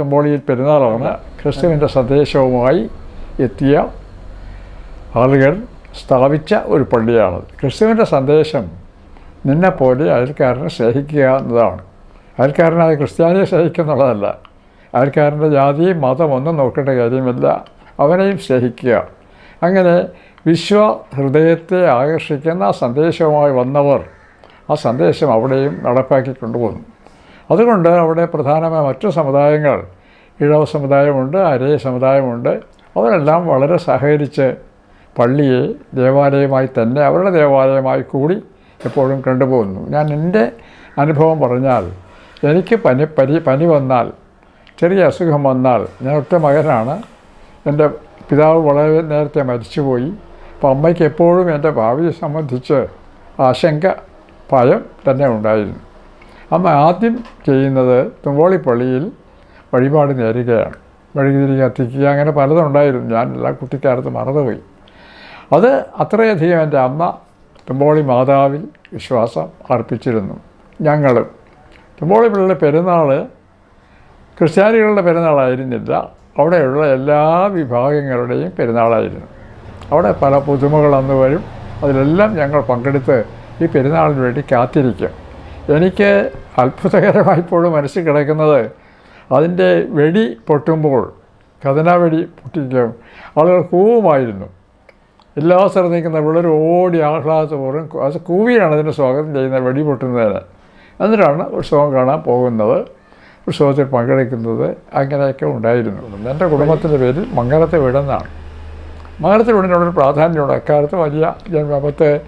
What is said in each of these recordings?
തുമ്പോളിയിൽ പെരുന്നാളാണ് ക്രിസ്തുവിന്റെ സന്ദേശവുമായി എത്തിയ ആളുകൾ സ്ഥാപിച്ച ഒരു പള്ളിയാണ്. ക്രിസ്തുവിന്റെ സന്ദേശം നിന്നെപ്പോലെ അയൽക്കാരനെ സ്നേഹിക്കുക എന്നതാണ്. അയൽക്കാരനായ ക്രിസ്ത്യാനിയെ സ്നേഹിക്കുന്നുള്ളതല്ല. അയൽക്കാരന്റെ ജാതിയും മതം ഒന്നും നോക്കേണ്ട കാര്യമില്ല. അവനെയും സ്നേഹിക്കുക. അങ്ങനെ വിശ്വ ഹൃദയത്തെ ആകർഷിക്കുന്ന സന്ദേശവുമായി വന്നവർ ആ സന്ദേശം അവിടെയും നടപ്പാക്കി കൊണ്ടുപോകുന്നു. അതുകൊണ്ട് അവിടെ പ്രധാനമായ മറ്റു സമുദായങ്ങൾ ഇഴവ സമുദായമുണ്ട് അരയ സമുദായമുണ്ട് അവരെല്ലാം വളരെ സഹകരിച്ച് പള്ളിയെ ദേവാലയമായി തന്നെ അവരുടെ ദേവാലയമായി കൂടി എപ്പോഴും കണ്ടുപോകുന്നു. ഞാൻ എന്റെ അനുഭവം പറഞ്ഞാൽ എനിക്ക് പനി പരി പനി വന്നാൽ ചെറിയ അസുഖം വന്നാൽ ഞാൻ ഒറ്റ മകനാണ്. എന്റെ പിതാവ് വളരെ നേരത്തെ മരിച്ചുപോയി. അപ്പോൾ അമ്മയ്ക്ക് എപ്പോഴും എന്റെ ഭാവിയെ സംബന്ധിച്ച് ആശങ്ക ഭയം തന്നെ ഉണ്ടായിരുന്നു. അമ്മ ആദ്യം ചെയ്യുന്നത് തുമ്പോളി പള്ളിയിൽ വഴിപാട് നേരുകയാണ്. വഴിതിരി കത്തിക്കുക അങ്ങനെ പലതുണ്ടായിരുന്നു ഞാൻ എല്ലാ കുട്ടിക്കാലത്ത് മറന്നുപോയി. അത് അത്രയധികം എന്റെ അമ്മ തുമ്പോളി മാതാവിൽ വിശ്വാസം അർപ്പിച്ചിരുന്നു. ഞങ്ങളും. തുമ്പോളി പെരുന്നാൾ ക്രിസ്ത്യാനികളുടെ പെരുന്നാളായിരുന്നില്ല. അവിടെയുള്ള എല്ലാ വിഭാഗങ്ങളുടെയും പെരുന്നാളായിരുന്നു. അവിടെ പല പുതുമകൾ അന്ന് വരും. അതിലെല്ലാം ഞങ്ങൾ പങ്കെടുത്ത് ഈ പെരുന്നാളിന് വേണ്ടി കാത്തിരിക്കും. എനിക്ക് അത്ഭുതകരമായിപ്പോഴും മനസ്സിൽ കിടക്കുന്നത് അതിന്റെ വെടി പൊട്ടുമ്പോൾ കഥനാ വെടി പൊട്ടിക്കും ആളുകൾ കൂവുമായിരുന്നു. എല്ലാ സ്ഥലത്ത് നിൽക്കുന്ന പിള്ളേർ ഓടി ആഹ്ലാദപൂർവം അത് കൂവിയാണ് അതിന് സ്വാഗതം ചെയ്യുന്നത് വെടി പൊട്ടുന്നതിന്. എന്നിട്ടാണ് ഉത്സവം കാണാൻ പോകുന്നത്. ഉത്സവത്തിൽ പങ്കെടുക്കുന്നത് അങ്ങനെയൊക്കെ ഉണ്ടായിരുന്നു. എന്റെ കുടുംബത്തിന്റെ പേരിൽ മംഗലത്തെ വീടെന്നാണ് മംഗലത്തെ വീടിനോടൊരു പ്രാധാന്യമുണ്ട്. അക്കാലത്ത് വലിയ ജന്മപത്ത്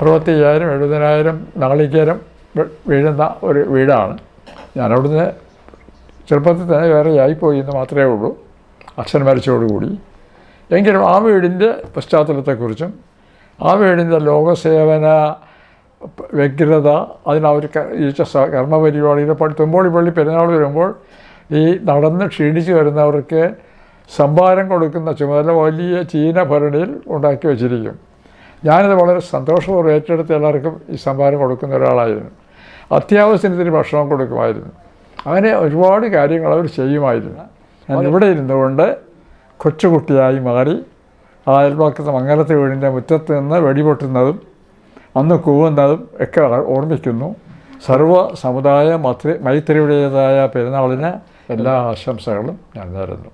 അറുപത്തി അയ്യായിരം എഴുപതിനായിരം നാളികേരം വീഴുന്ന ഒരു വീടാണ്. ഞാനവിടുന്ന് ചെറുപ്പത്തിൽ തന്നെ വേറെ ആയിപ്പോയി എന്ന് മാത്രമേ ഉള്ളൂ. അച്ഛൻ മരിച്ചോടുകൂടി എങ്കിലും ആ വീടിന്റെ പശ്ചാത്തലത്തെക്കുറിച്ചും ആ വീടിന്റെ ലോകസേവന വ്യഗ്രത അതിനവർ ഈ കർമ്മപരിപാടിയുടെ പള്ളി തുമ്പോളി പള്ളി പെരുന്നാൾ വരുമ്പോൾ ഈ നടന്ന് ക്ഷീണിച്ച് വരുന്നവർക്ക് സംഭാരം കൊടുക്കുന്ന ചുമതല വലിയ ചീന ഭരണിയിൽ ഉണ്ടാക്കി വച്ചിരിക്കും. ഞാനത് വളരെ സന്തോഷപൂർവം ഏറ്റെടുത്ത് എല്ലാവർക്കും ഈ സംഭാരം കൊടുക്കുന്ന ഒരാളായിരുന്നു. അത്യാവശ്യത്തിന് ഭക്ഷണം കൊടുക്കുമായിരുന്നു. അങ്ങനെ ഒരുപാട് കാര്യങ്ങൾ അവർ ചെയ്യുമായിരുന്നു. ഞാൻ ഇവിടെ ഇരുന്നുകൊണ്ട് കൊച്ചുകുട്ടിയായി മാറി ആ അയൽപക്കത്തെ മംഗലത്തെ വീടിന്റെ മുറ്റത്ത് നിന്ന് വെടിപൊട്ടുന്നതും അന്ന് കൂവുന്നതും ഒക്കെ ഓർമ്മിക്കുന്നു. സർവ സമുദായ മൈത്രി മൈത്രിയുടേതായ പെരുന്നാളിന് എല്ലാ ആശംസകളും ഞാൻ നേരുന്നു.